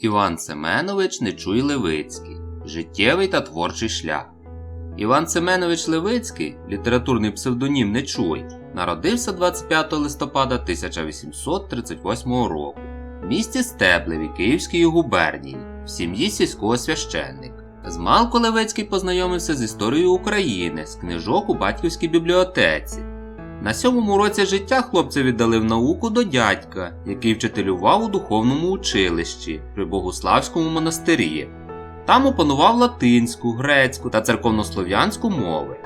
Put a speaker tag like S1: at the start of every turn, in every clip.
S1: Іван Семенович Нечуй Левицький. Життєвий та творчий шлях. Іван Семенович Левицький, літературний псевдонім Нечуй, народився 25 листопада 1838 року в місті Стеблеві Київської губернії в сім'ї сільського священника. Змалку Левицький познайомився з історією України з книжок у батьківській бібліотеці. На сьомому році життя хлопця в науку до дядька, який вчителював у духовному училищі при Богуславському монастирі. Там опанував латинську, грецьку та церковнослов'янську мови.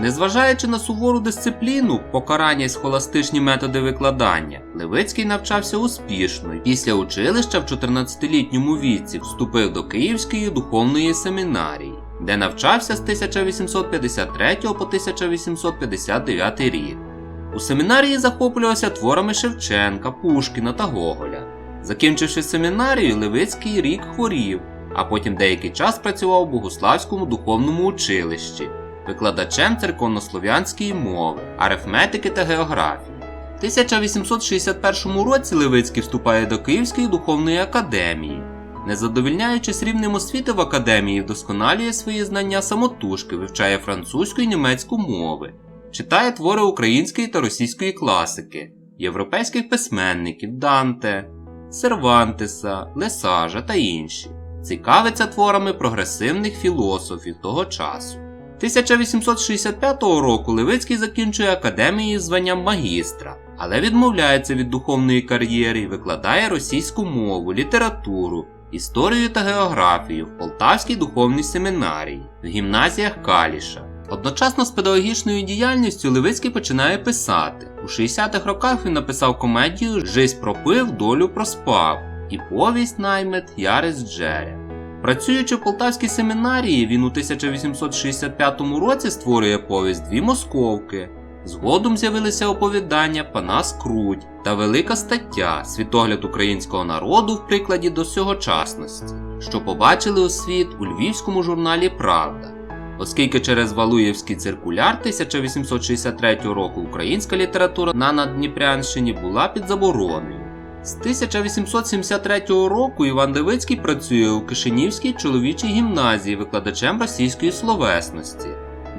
S1: Незважаючи на сувору дисципліну, покарання й схоластичні методи викладання, Левицький навчався успішно і після училища в 14-літньому віці вступив до Київської духовної семінарії, де навчався з 1853 по 1859 рік. У семінарії захоплювався творами Шевченка, Пушкіна та Гоголя. Закінчивши семінарію, Левицький рік хворів, а потім деякий час працював у Богуславському духовному училищі, викладачем церковнослов'янської мови, арифметики та географії. В 1861 році Левицький вступає до Київської духовної академії. Не задовільняючись рівнем освіти в академії, вдосконалює свої знання самотужки, вивчає французьку і німецьку мови, читає твори української та російської класики, європейських письменників Данте, Сервантеса, Лесажа та інші. Цікавиться творами прогресивних філософів того часу. 1865 року Левицький закінчує академію званням магістра, але відмовляється від духовної кар'єри і викладає російську мову, літературу, історію та географію в Полтавській духовній семінарії, в гімназіях Каліша. Одночасно з педагогічною діяльністю Левицький починає писати. У 60-х роках він написав комедію Жизнь пропив, долю проспав і повість наймет Ярис Джеря. Працюючи в Полтавській семінарії, він у 1865 році створює повість Дві московки. Згодом з'явилися оповідання Пана Скрудь та велика стаття Світогляд українського народу в прикладі до сьогочасності, що побачили у світ у львівському журналі Правда. Оскільки через Валуєвський циркуляр 1863 року українська література на Наддніпрянщині була під забороною. З 1873 року Іван Левицький працює у Кишинівській чоловічій гімназії викладачем російської словесності,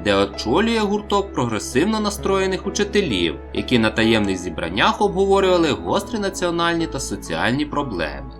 S1: де очолює гурток прогресивно настроєних учителів, які на таємних зібраннях обговорювали гострі національні та соціальні проблеми.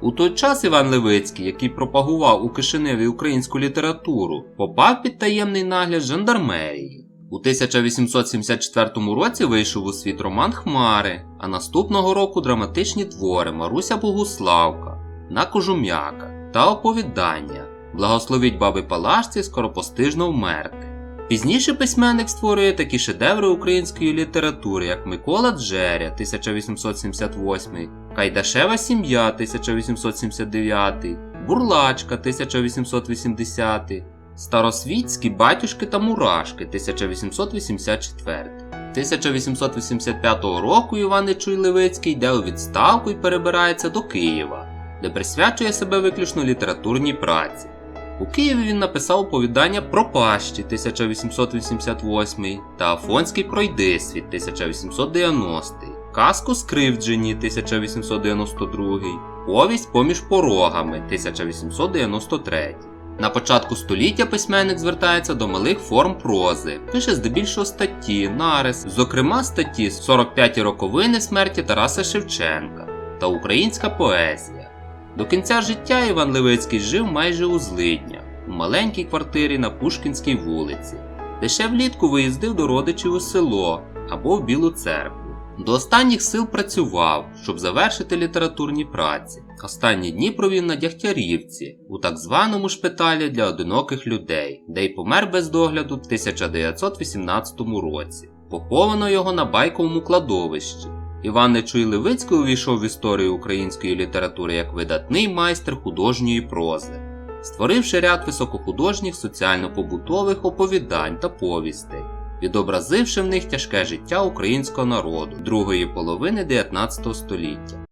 S1: У той час Іван Левицький, який пропагував у Кишиневі українську літературу, попав під таємний нагляд жандармерії. У 1874 році вийшов у світ роман Хмари, а наступного року драматичні твори Маруся Богуславка, На Кожум'яка та оповідання Благословіть баби Палашці скоропостижно вмерти. Пізніше письменник створює такі шедеври української літератури, як Микола Джеря 1878, Кайдашева сім'я 1879, Бурлачка 1880, Старосвітські батюшки та мурашки 1884. 1885 року Іван Нечуй Левицький йде у відставку і перебирається до Києва, де присвячує себе виключно літературній праці. У Києві він написав оповідання про пащі 1888 та Афонський пройдисвіт 1890, казку Скривджені 1892, повість поміж порогами 1893. На початку століття письменник звертається до малих форм прози, пише здебільшого статті, нарис, зокрема статті 45 роковини смерті Тараса Шевченка та українська поезія. До кінця життя Іван Левицький жив майже у злиднях, у маленькій квартирі на Пушкінській вулиці. Лише влітку виїздив до родичів у село або в Білу церкву. До останніх сил працював, щоб завершити літературні праці. Останні дні провів на Дягтярівці, у так званому шпиталі для одиноких людей, де й помер без догляду в 1918 році. Поховано його на байковому кладовищі. Іван Нечуй Левицький увійшов в історію української літератури як видатний майстер художньої прози, створивши ряд високохудожніх соціально-побутових оповідань та повістей, відобразивши в них тяжке життя українського народу другої половини 19 століття.